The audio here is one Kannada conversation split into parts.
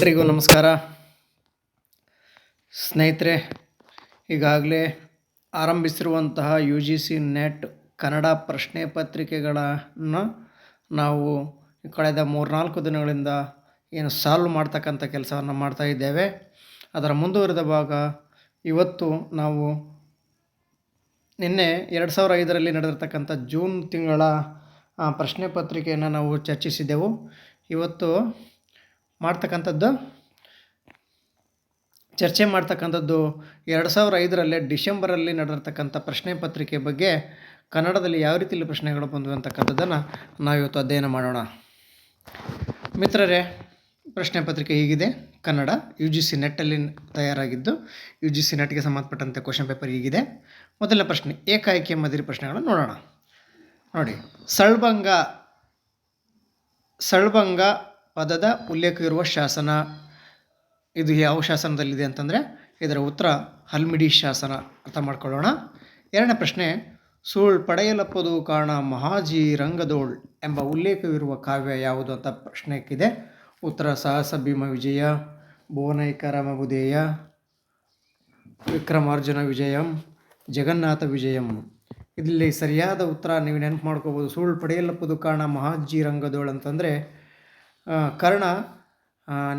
ಎಲ್ರಿಗೂ ನಮಸ್ಕಾರ. ಸ್ನೇಹಿತರೆ, ಈಗಾಗಲೇ ಆರಂಭಿಸಿರುವಂತಹ U G C NET Kannada ಪ್ರಶ್ನೆ ಪತ್ರಿಕೆಗಳನ್ನು ನಾವು ಕಳೆದ ಮೂರ್ನಾಲ್ಕು ದಿನಗಳಿಂದ ಏನು ಸಾಲ್ವ್ ಮಾಡ್ತಕ್ಕಂಥ ಕೆಲಸವನ್ನು ಮಾಡ್ತಾ ಇದ್ದೇವೆ. ಅದರ ಮುಂದುವರೆದ ಭಾಗ, ಇವತ್ತು ನಾವು ನಿನ್ನೆ ಎರಡು ಸಾವಿರ ಐದರಲ್ಲಿ ನಡೆದಿರ್ತಕ್ಕಂಥ ಜೂನ್ ತಿಂಗಳ ಪ್ರಶ್ನೆ ಪತ್ರಿಕೆಯನ್ನು ನಾವು ಚರ್ಚಿಸಿದ್ದೆವು ಇವತ್ತು ಮಾಡ್ತಕ್ಕಂಥದ್ದು, ಚರ್ಚೆ ಮಾಡ್ತಕ್ಕಂಥದ್ದು ಎರಡು ಸಾವಿರ ಐದರಲ್ಲೇ ಡಿಸೆಂಬರಲ್ಲಿ ನಡೆದಿರ್ತಕ್ಕಂಥ ಪ್ರಶ್ನೆ ಪತ್ರಿಕೆ ಬಗ್ಗೆ ಕನ್ನಡದಲ್ಲಿ ಯಾವ ರೀತಿಯಲ್ಲಿ ಪ್ರಶ್ನೆಗಳು ಬಂದವು ಅಂತಕ್ಕಂಥದ್ದನ್ನು ನಾವಿವತ್ತು ಅಧ್ಯಯನ ಮಾಡೋಣ. ಮಿತ್ರರೇ, ಪ್ರಶ್ನೆ ಪತ್ರಿಕೆ ಹೀಗಿದೆ. ಕನ್ನಡ ಯು ಜಿ ಸಿ ನೆಟ್ಟಲ್ಲಿ ತಯಾರಾಗಿದ್ದು ಯು ಜಿ ಸಿ ನೆಟ್ಗೆ ಸಂಬಂಧಪಟ್ಟಂತೆ ಕ್ವಶನ್ ಪೇಪರ್ ಹೀಗಿದೆ. ಮೊದಲನೇ ಪ್ರಶ್ನೆ, ಏಕಾಏಕಿ ಮದಿರಿ ಪ್ರಶ್ನೆಗಳನ್ನು ನೋಡೋಣ. ನೋಡಿ ಸಳ್ಭಂಗ ಸಳ್ಭಂಗ ಪದದ ಉಲ್ಲೇಖ ಇರುವ ಶಾಸನ ಇದು ಯಾವ ಶಾಸನದಲ್ಲಿದೆ ಅಂತಂದರೆ ಇದರ ಉತ್ತರ ಹಲ್ಮಿಡಿ ಶಾಸನ ಅರ್ಥ ಮಾಡ್ಕೊಳ್ಳೋಣ. ಎರಡನೇ ಪ್ರಶ್ನೆ, ಸುಳ್ ಪಡೆಯಲಪ್ಪದು ಕಾರಣ ಮಹಾಜಿ ರಂಗದೋಳ್ ಎಂಬ ಉಲ್ಲೇಖವಿರುವ ಕಾವ್ಯ ಯಾವುದು ಅಂತ ಪ್ರಶ್ನೆಕ್ಕಿದೆ. ಉತ್ತರ ಸಾಹಸ ಭೀಮ ವಿಜಯ, ಭುವನೈಕ ರಾಮಬುದೇಯ ವಿಕ್ರಮಾರ್ಜುನ ವಿಜಯಂ, ಜಗನ್ನಾಥ ವಿಜಯಂ. ಇಲ್ಲಿ ಸರಿಯಾದ ಉತ್ತರ ನೀವು ನೆನಪು ಮಾಡ್ಕೋಬೋದು. ಸುಳ್ಳು ಪಡೆಯಲಪ್ಪದು ಕಾರಣ ಮಹಾಜಿ ರಂಗದೋಳ್ ಅಂತಂದರೆ ಕರ್ಣ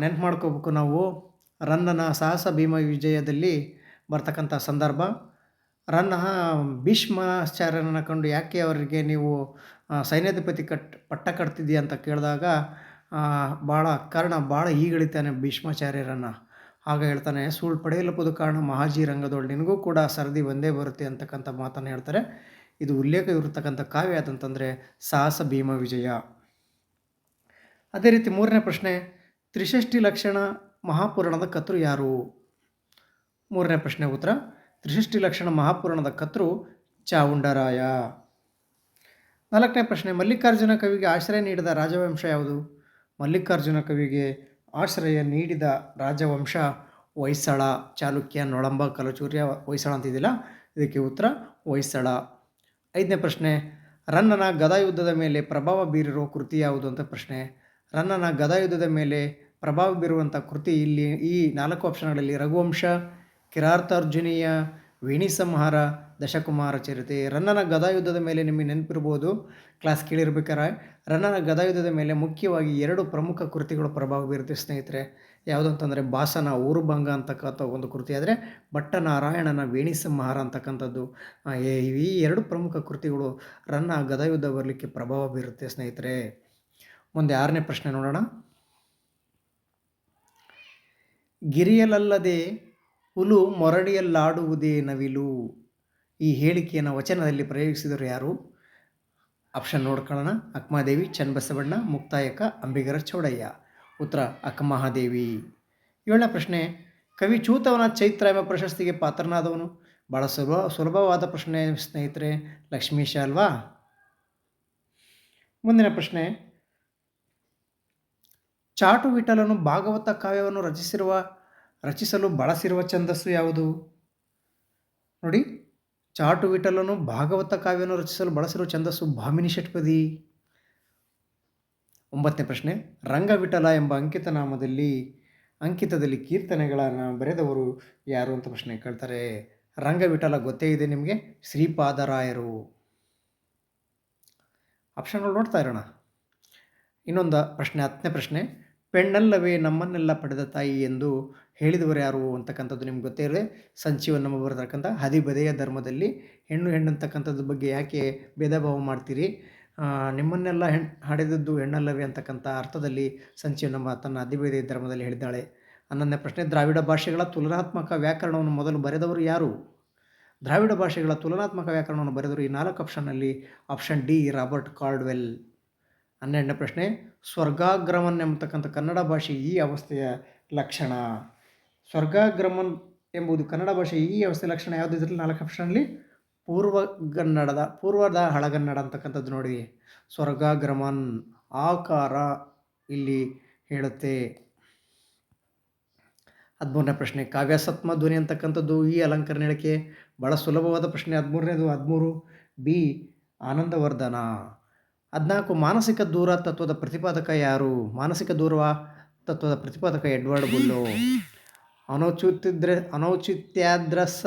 ನೆನಪು ಮಾಡ್ಕೋಬೇಕು ನಾವು. ರನ್ನನ ಸಾಹಸ ಭೀಮ ವಿಜಯದಲ್ಲಿ ಬರ್ತಕ್ಕಂಥ ಸಂದರ್ಭ. ರನ್ನ ಭೀಷ್ಮಾಚಾರ್ಯರನ್ನ ಕಂಡು ಯಾಕೆ ಅವರಿಗೆ ನೀವು ಸೈನ್ಯಾಧಿಪತಿ ಕಟ್, ಪಟ್ಟ ಕಟ್ತಿದ್ದೀಯ ಅಂತ ಕೇಳಿದಾಗ ಭಾಳ ಕರ್ಣ ಭಾಳ ಈಗಳಿತಾನೆ ಭೀಷ್ಮಾಚಾರ್ಯರನ್ನು. ಆಗ ಹೇಳ್ತಾನೆ ಸುಳ್ಳು ಪಡೆಯಲಪ್ಪದು ಕಾರಣ ಮಹಾಜಿ ರಂಗದೊಳ್, ನಿನಗೂ ಕೂಡ ಸರದಿ ಒಂದೇ ಬರುತ್ತೆ ಅಂತಕ್ಕಂಥ ಮಾತನ್ನು ಹೇಳ್ತಾರೆ. ಇದು ಉಲ್ಲೇಖ ಇರತಕ್ಕಂಥ ಕಾವ್ಯ ಅದಂತಂದರೆ ಸಾಹಸ ಭೀಮ ವಿಜಯ. ಅದೇ ರೀತಿ ಮೂರನೇ ಪ್ರಶ್ನೆ ತ್ರಿಷಷ್ಟಿ ಲಕ್ಷಣ ಮಹಾಪುರಾಣದ ಕರ್ತೃ ಯಾರು? ಮೂರನೇ ಪ್ರಶ್ನೆ ಉತ್ತರ ತ್ರಿಷಷ್ಟಿ ಲಕ್ಷಣ ಮಹಾಪುರಾಣದ ಕರ್ತೃ ಚಾವುಂಡರಾಯ. ನಾಲ್ಕನೇ ಪ್ರಶ್ನೆ, ಮಲ್ಲಿಕಾರ್ಜುನ ಕವಿಗೆ ಆಶ್ರಯ ನೀಡಿದ ರಾಜವಂಶ ಯಾವುದು? ಮಲ್ಲಿಕಾರ್ಜುನ ಕವಿಗೆ ಆಶ್ರಯ ನೀಡಿದ ರಾಜವಂಶ ಹೊಯ್ಸಳ, ಚಾಲುಕ್ಯ, ನೊಳಂಬ, ಕಲಚೂರ್ಯ, ಹೊಯ್ಸಳ ಅಂತಿದ್ದಿಲ್ಲ ಇದಕ್ಕೆ ಉತ್ತರ, ಹೊಯ್ಸಳ. ಐದನೇ ಪ್ರಶ್ನೆ, ರನ್ನನ ಗದಾಯುದ್ಧದ ಮೇಲೆ ಪ್ರಭಾವ ಬೀರಿರುವ ಕೃತಿ ಯಾವುದು ಅಂತ ಪ್ರಶ್ನೆ. ರನ್ನನ ಗದಾಯುದ್ಧದ ಮೇಲೆ ಪ್ರಭಾವ ಬೀರುವಂಥ ಕೃತಿ ಇಲ್ಲಿ ಈ ನಾಲ್ಕು ಆಪ್ಷನ್ಗಳಲ್ಲಿ ರಘುವಂಶ, ಕಿರಾರ್ತಾರ್ಜುನೀಯ, ವೇಣಿ ಸಂಹಾರ, ದಶಕುಮಾರ ಚರಿತೆ. ರನ್ನನ ಗದಾಯುದ್ಧದ ಮೇಲೆ ನಿಮಗೆ ನೆನಪಿರ್ಬೋದು. ಕ್ಲಾಸ್ ಕೇಳಿರ್ಬೇಕಾರೆ, ರನ್ನನ ಗದಾಯುದ್ಧದ ಮೇಲೆ ಮುಖ್ಯವಾಗಿ ಎರಡು ಪ್ರಮುಖ ಕೃತಿಗಳು ಪ್ರಭಾವ ಬೀರುತ್ತೆ ಸ್ನೇಹಿತರೆ. ಯಾವುದು ಅಂತಂದರೆ ಬಾಸನ ಊರುಭಂಗ ಅಂತಕ್ಕಂಥ ಒಂದು ಕೃತಿ, ಆದರೆ ಭಟ್ಟನಾರಾಯಣನ ವೇಣಿ ಸಂಹಾರ ಅಂತಕ್ಕಂಥದ್ದು. ಈ ಎರಡು ಪ್ರಮುಖ ಕೃತಿಗಳು ರನ್ನ ಗದಾಯುದ್ಧ ಬರಲಿಕ್ಕೆ ಪ್ರಭಾವ ಬೀರುತ್ತೆ ಸ್ನೇಹಿತರೆ. ಮುಂದೆ ಆರನೇ ಪ್ರಶ್ನೆ ನೋಡೋಣ. ಗಿರಿಯಲಲ್ಲದೆ ಹುಲು ಮೊರಡಿಯಲ್ಲಾಡುವುದೇ ನವಿಲು. ಈ ಹೇಳಿಕೆಯನ್ನು ವಚನದಲ್ಲಿ ಪ್ರಯೋಗಿಸಿದರು ಯಾರು? ಆಪ್ಷನ್ ನೋಡ್ಕೊಳ್ಳೋಣ. ಅಕ್ಕಮಹಾದೇವಿ, ಚನ್ನಬಸವಣ್ಣ, ಮುಕ್ತಾಯಕ, ಅಂಬಿಗರ ಚೌಡಯ್ಯ. ಉತ್ತರ, ಅಕ್ಕಮಹಾದೇವಿ. ಏಳನೇ ಪ್ರಶ್ನೆ, ಕವಿ ಚೂತವನ ಚೈತ್ರ ಎಂಬ ಪ್ರಶಸ್ತಿಗೆ ಪಾತ್ರನಾದವನು? ಭಾಳ ಸುಲಭ, ಸುಲಭವಾದ ಪ್ರಶ್ನೆ ಸ್ನೇಹಿತರೆ, ಲಕ್ಷ್ಮೀಶ ಅಲ್ವಾ? ಮುಂದಿನ ಪ್ರಶ್ನೆ ಚಾಟು ವಿಠಲನು ಭಾಗವತ ಕಾವ್ಯವನ್ನು ರಚಿಸಿರುವ, ರಚಿಸಲು ಬಳಸಿರುವ ಛಂದಸ್ಸು ಯಾವುದು? ನೋಡಿ ಚಾಟು ವಿಠಲನು ಭಾಗವತ ಕಾವ್ಯವನ್ನು ರಚಿಸಲು ಬಳಸಿರುವ ಛಂದಸ್ಸು ಭಾಮಿನಿ ಷಟ್ಪದಿ. ಒಂಬತ್ತನೇ ಪ್ರಶ್ನೆ, ರಂಗವಿಠಲ ಎಂಬ ಅಂಕಿತ ನಾಮದಲ್ಲಿ, ಅಂಕಿತದಲ್ಲಿ ಕೀರ್ತನೆಗಳನ್ನು ಬರೆದವರು ಯಾರು ಅಂತ ಪ್ರಶ್ನೆ ಕೇಳ್ತಾರೆ. ರಂಗವಿಠಲ ಗೊತ್ತೇ ಇದೆ ನಿಮಗೆ? ಶ್ರೀಪಾದರಾಯರು. ಆಪ್ಷನ್ಗಳು ನೋಡ್ತಾ ಇರೋಣ. ಇನ್ನೊಂದು ಪ್ರಶ್ನೆ, ಹತ್ತನೇ ಪ್ರಶ್ನೆ ಪೆಣ್ಣಲ್ಲವೇ ನಮ್ಮನ್ನೆಲ್ಲ ಪಡೆದ ತಾಯಿ ಎಂದು ಹೇಳಿದವರು ಯಾರು ಅಂತಕ್ಕಂಥದ್ದು ನಿಮ್ಗೆ ಗೊತ್ತೇ ಇರಲಿ. ಸಂಚಿವನ್ನು ನಮ್ಮ ಬರತಕ್ಕಂಥ ಹದಿಬದೆಯ ಧರ್ಮದಲ್ಲಿ ಹೆಣ್ಣು ಹೆಣ್ಣು ಅಂತಕ್ಕಂಥದ್ದು ಬಗ್ಗೆ ಯಾಕೆ ಭೇದ ಭಾವ ಮಾಡ್ತೀರಿ? ನಿಮ್ಮನ್ನೆಲ್ಲ ಹೆಣ್, ಹಡೆದದ್ದು ಹೆಣ್ಣಲ್ಲವೇ ಅಂತಕ್ಕಂಥ ಅರ್ಥದಲ್ಲಿ ಸಂಚೀವನಮ್ಮ ತನ್ನ ಹದಿಬದೆಯ ಧರ್ಮದಲ್ಲಿ ಹೇಳಿದ್ದಾಳೆ. ಹನ್ನೊಂದನೇ ಪ್ರಶ್ನೆ, ದ್ರಾವಿಡ ಭಾಷೆಗಳ ತುಲನಾತ್ಮಕ ವ್ಯಾಕರಣವನ್ನು ಮೊದಲು ಬರೆದವರು ಯಾರು? ದ್ರಾವಿಡ ಭಾಷೆಗಳ ತುಲನಾತ್ಮಕ ವ್ಯಾಕರಣವನ್ನು ಬರೆದರು ಈ ನಾಲ್ಕು ಆಪ್ಷನ್ನಲ್ಲಿ ಆಪ್ಷನ್ ಡಿ ರಾಬರ್ಟ್ ಕಾರ್ಡ್ವೆಲ್. ಹನ್ನೆರಡನೇ ಪ್ರಶ್ನೆ ಸ್ವರ್ಗಾಗ್ರಮನ್ ಎಂಬತಕ್ಕಂಥ ಕನ್ನಡ ಭಾಷೆ ಈ ಅವಸ್ಥೆಯ ಲಕ್ಷಣ. ಸ್ವರ್ಗಾಗ್ರಮನ್ ಎಂಬುದು ಕನ್ನಡ ಭಾಷೆ ಈ ಅವಸ್ಥೆಯ ಲಕ್ಷಣ ಯಾವುದು ಇದರಲ್ಲಿ? ನಾಲ್ಕು ಆಪ್ಷನಲ್ಲಿ ಪೂರ್ವಗನ್ನಡದ ಪೂರ್ವದ ಹಳಗನ್ನಡ ಅಂತಕ್ಕಂಥದ್ದು ನೋಡಿ. ಸ್ವರ್ಗಾಗ್ರಮನ್ ಆಕಾರ ಇಲ್ಲಿ ಹೇಳುತ್ತೆ. ಹದಿಮೂರನೇ ಪ್ರಶ್ನೆ ಕಾವ್ಯಾಸತ್ಮ ಧ್ವನಿ ಅಂತಕ್ಕಂಥದ್ದು ಈ ಅಲಂಕರಣ ಹೇಳಿಕೆ ಭಾಳ ಸುಲಭವಾದ ಪ್ರಶ್ನೆ. ಹದಿಮೂರನೇದು ಹದಿಮೂರು. ಬಿ, ಆನಂದವರ್ಧನ. ಹದಿನಾಲ್ಕು ಮಾನಸಿಕ ದೂರ ತತ್ವದ ಪ್ರತಿಪಾದಕ ಯಾರು? ಮಾನಸಿಕ ದೂರ ತತ್ವದ ಪ್ರತಿಪಾದಕ ಎಡ್ವರ್ಡ್ ಬುಲ್ಲು. ಅನೌಚಿತ್ಯದ್ರ ಅನೌಚಿತ್ಯಾದ್ರಸ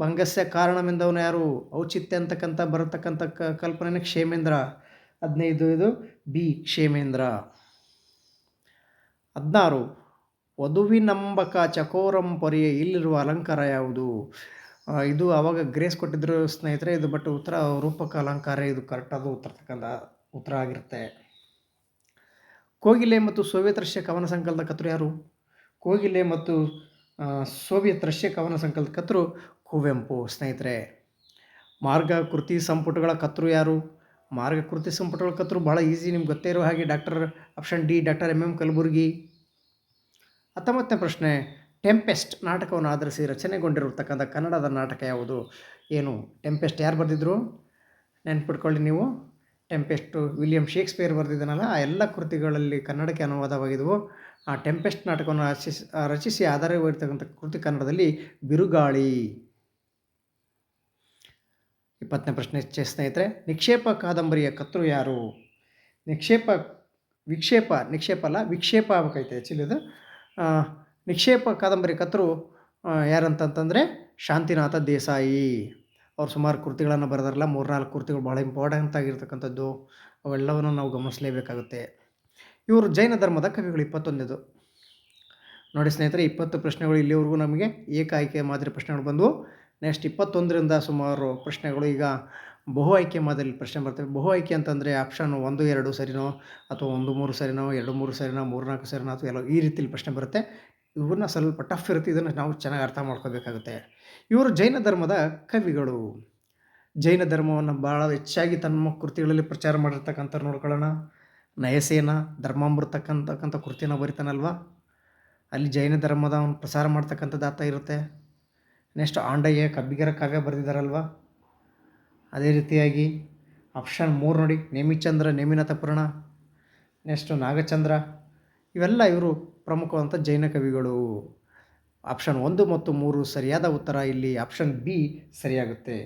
ಭಂಗಸ್ಯ ಕಾರಣವೆಂದವನು ಯಾರು? ಔಚಿತ್ಯ ಅಂತಕ್ಕಂಥ, ಬರತಕ್ಕಂಥ ಕ ಕಲ್ಪನೆ ಕ್ಷೇಮೇಂದ್ರ. ಹದಿನೈದು ಇದು ಬಿ, ಕ್ಷೇಮೇಂದ್ರ. ಹದಿನಾರು, ವಧುವಿನಂಬಕ ಚಕೋರಂ ಪೊರೆಯ ಇಲ್ಲಿರುವ ಅಲಂಕಾರ ಯಾವುದು? ಇದು ಆವಾಗ ಗ್ರೇಸ್ ಕೊಟ್ಟಿದ್ರು ಸ್ನೇಹಿತರೆ, ಇದು ಬಟ್ ಉತ್ತರ ರೂಪಕ ಅಲಂಕಾರ, ಇದು ಕರೆಕ್ಟಾದ ಉತ್ತರತಕ್ಕಂಥ ಉತ್ತರ ಆಗಿರುತ್ತೆ ಕೋಗಿಲೆ ಮತ್ತು ಸೋವಿಯತ್ ರಷ್ಯಾ ಕವನ ಸಂಕಲನದ ಕತ್ರು ಯಾರು? ಕೋಗಿಲೆ ಮತ್ತು ಸೋವಿಯತ್ ರಷ್ಯಾ ಕವನ ಸಂಕಲನದ ಕತ್ರು ಕುವೆಂಪು. ಸ್ನೇಹಿತರೆ ಮಾರ್ಗ ಕೃತಿ ಸಂಪುಟಗಳ ಕತ್ರು ಯಾರು? ಮಾರ್ಗ ಕೃತಿ ಸಂಪುಟಗಳ ಕರ್ತರು ಭಾಳ ಈಸಿ, ನಿಮ್ಗೆ ಗೊತ್ತೇ ಇರೋ ಹಾಗೆ doctor option D, doctor M M Kalaburgi. ಹತ್ತೊಂಬತ್ತನೇ ಪ್ರಶ್ನೆ, ಟೆಂಪೆಸ್ಟ್ ನಾಟಕವನ್ನು ಆಧರಿಸಿ ರಚನೆಗೊಂಡಿರತಕ್ಕಂಥ ಕನ್ನಡದ ನಾಟಕ ಯಾವುದು? ಏನು, ಟೆಂಪೆಸ್ಟ್ ಯಾರು ಬರೆದಿದ್ರು? ನೆನ್ಪಿಟ್ಕೊಳ್ಳಿ ನೀವು. ಟೆಂಪೆಸ್ಟು ವಿಲಿಯಂ ಶೇಕ್ಸ್ಪಿಯರ್ ಬರೆದಿದ್ದಾನಲ್ಲ ಆ ಎಲ್ಲ ಕೃತಿಗಳಲ್ಲಿ ಕನ್ನಡಕ್ಕೆ ಅನುವಾದವಾಗಿದ್ದವು ಆ ಟೆಂಪೆಸ್ಟ್ ನಾಟಕವನ್ನು ರಚಿಸಿ ರಚಿಸಿ ಆಧಾರವಾಗಿರ್ತಕ್ಕಂಥ ಕೃತಿ ಕನ್ನಡದಲ್ಲಿ ಬಿರುಗಾಳಿ. ಇಪ್ಪತ್ತನೇ ಪ್ರಶ್ನೆ ಸ್ನೇಹಿತರೆ ನಿಕ್ಷೇಪ ಕಾದಂಬರಿಯ ಕತ್ರು ಯಾರು? ನಿಕ್ಷೇಪ ವಿಕ್ಷೇಪ ನಿಕ್ಷೇಪ ಅಲ್ಲ ವಿಕ್ಷೇಪ ಆಗಬೇಕೈತೆ ಆ್ಯಕ್ಚುಲಿ ಅದು? ನಿಕ್ಷೇಪ ಕಾದಂಬರಿ ಕತ್ರು ಆ, ಯಾರಂತಂತಂದರೆ ಶಾಂತಿನಾಥ ದೇಸಾಯಿ. ಅವ್ರು ಸುಮಾರು ಕೃತಿಗಳನ್ನು ಬರೆದಾರಲ್ಲ, ಮೂರ್ನಾಲ್ಕು ಕೃತಿಗಳು ಭಾಳ ಇಂಪಾರ್ಟೆಂಟ್ ಆಗಿರ್ತಕ್ಕಂಥದ್ದು, ಅವೆಲ್ಲವನ್ನು ನಾವು ಗಮನಿಸಲೇಬೇಕಾಗುತ್ತೆ. ಇವರು ಜೈನ ಧರ್ಮದ ಕವಿಗಳು ಇಪ್ಪತ್ತೊಂದನೇದು. ನೋಡಿ ಸ್ನೇಹಿತರೆ, ಇಪ್ಪತ್ತು ಪ್ರಶ್ನೆಗಳು ಇಲ್ಲಿವರೆಗೂ ನಮಗೆ ಏಕ ಆಯ್ಕೆ ಮಾದರಿ ಪ್ರಶ್ನೆಗಳು ಬಂದವು. ನೆಕ್ಸ್ಟ್ ಇಪ್ಪತ್ತೊಂದರಿಂದ ಸುಮಾರು ಪ್ರಶ್ನೆಗಳು ಈಗ ಬಹು ಆಯ್ಕೆ ಮಾದರಿ ಪ್ರಶ್ನೆ ಬರ್ತವೆ. ಬಹು ಆಯ್ಕೆ ಅಂತಂದರೆ ಆಪ್ಷನ್ ಒಂದು, ಎರಡು ಸರಿನೋ, ಅಥವಾ ಒಂದು, ಮೂರು ಸರಿನೋ, ಎರಡು, ಮೂರು ಸರಿನೋ ಮೂರು ನಾಲ್ಕು ಸರಿನೋ, ಅಥವಾ ಎಲ್ಲ ಈ ರೀತಿಯಲ್ಲಿ ಪ್ರಶ್ನೆ ಬರುತ್ತೆ. ಇವನ್ನ ಸ್ವಲ್ಪ ಟಫ್ ಇರುತ್ತೆ, ಇದನ್ನು ನಾವು ಚೆನ್ನಾಗಿ ಅರ್ಥ ಮಾಡ್ಕೋಬೇಕಾಗುತ್ತೆ ಇವರು ಜೈನ ಧರ್ಮದ ಕವಿಗಳು. ಜೈನ ಧರ್ಮವನ್ನು ಭಾಳ ಹೆಚ್ಚಾಗಿ ತಮ್ಮ ಕೃತಿಗಳಲ್ಲಿ ಪ್ರಚಾರ ಮಾಡಿರ್ತಕ್ಕಂಥ ನೋಡ್ಕೊಳ್ಳೋಣ. ನಯಸೇನ ಧರ್ಮಾಮೃತಕ್ಕಂತಕ್ಕಂಥ ಕೃತಿನ ಬರಿತಾನಲ್ವ? ಅಲ್ಲಿ ಜೈನ ಧರ್ಮದ ಅವನು ಪ್ರಸಾರ ಮಾಡ್ತಕ್ಕಂಥದ್ದು ದಾತ ಇರುತ್ತೆ. ನೆಕ್ಸ್ಟ್ ಆಂಡಯ್ಯ, ಕಬ್ಬಿಗರ ಕಾವ್ಯ ಬರೆದಿದ್ದಾರಲ್ವ ಅದೇ ರೀತಿಯಾಗಿ ಆಪ್ಷನ್ ಮೂರು ನೋಡಿ. ನೇಮಿಚಂದ್ರ, ನೇಮಿನಾಥ ಪುರಾಣ. ನೆಕ್ಸ್ಟು ನಾಗಚಂದ್ರ. ಇವೆಲ್ಲ ಇವರು ಪ್ರಮುಖವಾದಂಥ ಜೈನ ಕವಿಗಳು. ಆಪ್ಷನ್ ಒಂದು ಮತ್ತು ಮೂರು ಸರಿಯಾದ ಉತ್ತರ ಇಲ್ಲಿ ಆಪ್ಷನ್ ಬಿ ಸರಿಯಾಗುತ್ತೆ.